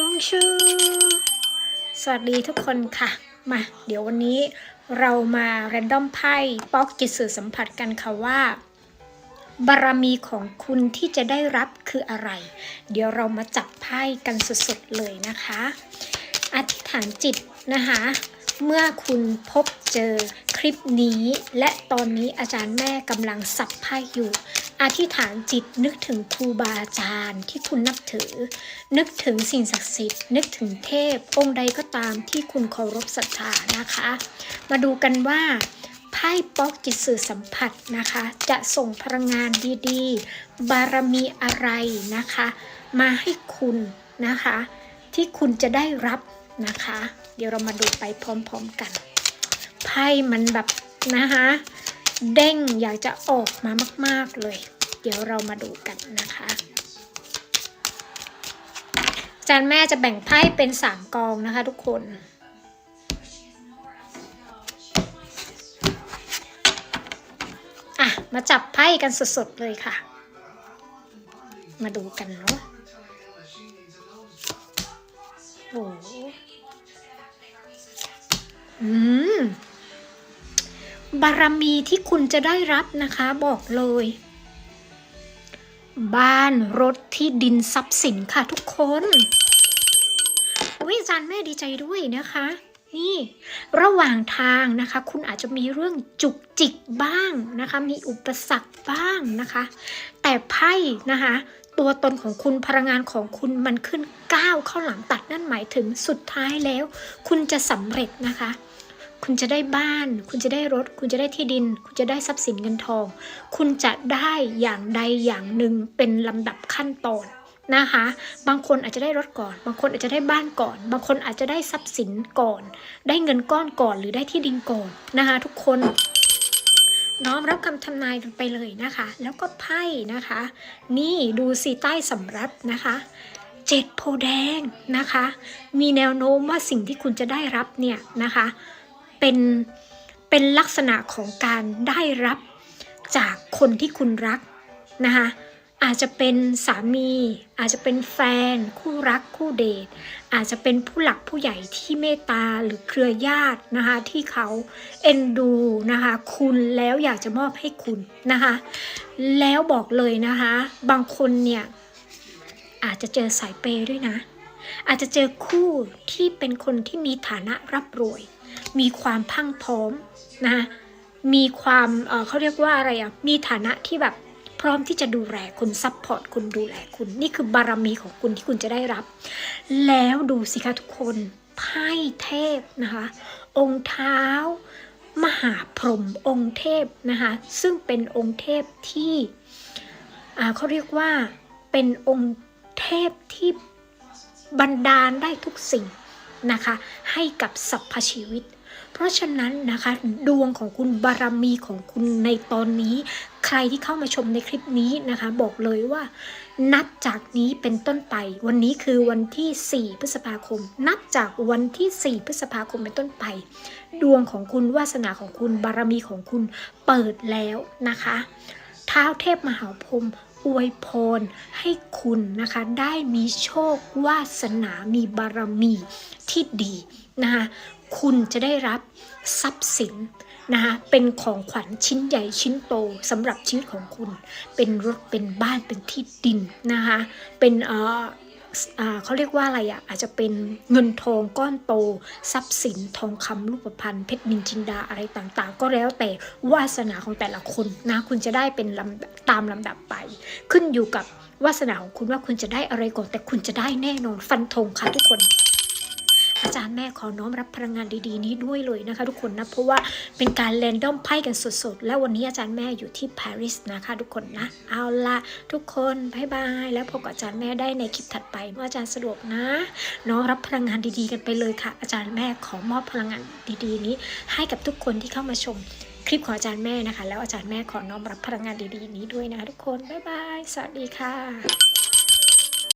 บองชูสวัสดีทุกคนค่ะ มา เดี๋ยววันนี้เรามาแรนดอมไพ่ป๊อกจิตสื่อสัมผัสกันค่ะว่า บารมีของคุณที่จะได้รับคืออะไร เดี๋ยวเรามาจับไพ่กันสดๆเลยนะคะ อธิษฐานจิตนะคะ เมื่อคุณพบเจอคลิปนี้ และตอนนี้อาจารย์แม่กำลังสับไพ่อยู่ อธิษฐานจิตนึกถึงครูบาอาจารย์ที่คุณนับถือ นึกถึงสิ่งศักดิ์สิทธิ์ นึกถึงเทพ องค์ใดก็ตามที่คุณเคารพศรัทธานะคะ มาดูกันว่าไพ่ป๊อกจิตสื่อสัมผัสนะคะ จะส่งพลังงานดีๆ บารมีอะไรนะคะ มาให้คุณนะคะ ที่คุณจะได้รับนะคะ เดี๋ยวเรามาดูไปพร้อมๆกัน ไพ่มันแบบนะคะ เด้งอยากจะออกมามาก ๆเลย เดี๋ยวเรามาดูกันนะคะอาจารย์แม่จะแบ่งไพ่เป็นสามกองนะคะทุกคน อะ มาจับไพ่กันสดๆเลยค่ะ มาดูกันเนาะโอ้โหอืม บารมีที่คุณจะได้รับนะคะบอกเลย บ้านรถที่ดินทรัพย์สินค่ะทุกคนอุ้ยอาจารย์แม่ดีใจด้วยนะคะ นี่ ระหว่างทางนะคะ คุณอาจจะมีเรื่องจุกจิกบ้างนะคะ มีอุปสรรคบ้างนะคะ แต่ไพ่นะคะตัวตนของคุณพลังงานของคุณมันขึ้นก้าวเข้าหลังตัดนั่นหมายถึงสุดท้ายแล้ว คุณจะสำเร็จนะคะ คุณจะได้บ้าน คุณจะได้รถ คุณจะได้ที่ดิน คุณจะได้ทรัพย์สินเงินทอง คุณจะได้อย่างใดอย่างหนึ่งเป็นลำดับขั้นตอนนะคะ บางคนอาจจะได้รถก่อน บางคนอาจจะได้บ้านก่อน บางคนอาจจะได้ทรัพย์สินก่อน ได้เงินก้อนก่อนหรือได้ที่ดินก่อนนะคะ ทุกคนน้อมรับคำทำนายกันไปเลยนะคะ แล้วก็ไพ่นะคะ นี่ดูสีใต้สำรับนะคะเจ็ดโพแดงนะคะ มีแนวโน้มว่าสิ่งที่คุณจะได้รับเนี่ยนะคะ เป็นเป็นลักษณะของการได้รับจากคนที่คุณรักนะคะอาจจะเป็นสามี อาจจะเป็นแฟน คู่รักคู่เดท อาจจะเป็นผู้หลักผู้ใหญ่ที่เมตตาหรือเครือญาตินะคะที่เขาเอ็นดูนะคะคุณแล้วอยากจะมอบให้คุณนะคะแล้วบอกเลยนะคะบางคนเนี่ยอาจจะเจอสายเปย์ด้วยนะ อาจจะเจอคู่ที่เป็นคนที่มีฐานะร่ำรวย มีความพังพร้อมนะคะมีความเอ่อเขาเรียกว่าอะไรอะ มีฐานะที่แบบพร้อมที่จะดูแลคุณซัพพอร์ตคุณดูแลคุณ นี่คือบารมีของคุณที่คุณจะได้รับ แล้วดูสิคะทุกคนไพ่เทพนะคะ องค์เท้า มหาพรหมองค์เทพนะคะซึ่งเป็นองค์เทพที่เขาเรียกว่าเป็นองค์เทพที่บันดาลได้ทุกสิ่งนะคะ ให้กับสรรพชีวิต เพราะฉะนั้นนะคะดวงของคุณบารมีของคุณในตอนนี้ ใครที่เข้ามาชมในคลิปนี้นะคะ บอกเลยว่า นับจากนี้เป็นต้นไป วันนี้คือวันที่ 4 พฤษภาคม นับจากวันที่ 4 พฤษภาคมเป็นต้นไป ดวงของคุณวาสนาของคุณบารมีของคุณเปิดแล้วนะคะท้าวเทพมหาพรมอวยพรให้คุณนะคะได้มีโชควาสนามีบารมีที่ดีนะคะ คุณจะได้รับทรัพย์สินนะคะเป็นของขวัญชิ้นใหญ่ชิ้นโตสำหรับชีวิตของคุณ เป็นรถเป็นบ้านเป็นที่ดินนะคะเป็นเอ่อเขาเรียกว่าอะไรอะอาจจะเป็นเงินทองก้อนโต ทรัพย์สินทองคำรูปพรรณเพชรนินจินดาอะไรต่างๆ ก็แล้วแต่วาสนาของแต่ละคนนะคุณจะได้เป็นลำตามลำดับไป ขึ้นอยู่กับวาสนาของคุณว่าคุณจะได้อะไรก่อนแต่คุณจะได้แน่นอนฟันธงค่ะทุกคน อาจารย์แม่ขอน้อมรับพลังงานดีๆ นี้ด้วยเลยนะคะ ทุกคนนะเพราะว่าเป็นการแรนดอมไพ่กันสดๆ และวันนี้อาจารย์แม่อยู่ที่ปารีสนะคะ ทุกคนนะ เอาละทุกคนบายบายแล้วพบกับอาจารย์แม่ได้ในคลิปถัดไปเมื่ออาจารย์สะดวกนะน้อมรับพลังงานดีๆ กันไปเลยค่ะ อาจารย์แม่ขอมอบพลังงานดีๆ นี้ ให้กับทุกคนที่เข้ามาชมคลิปของอาจารย์แม่นะคะ แล้วอาจารย์แม่ขอน้อมรับพลังงานดีๆ นี้ด้วยนะคะทุกคน บ๊ายบาย สวัสดีค่ะ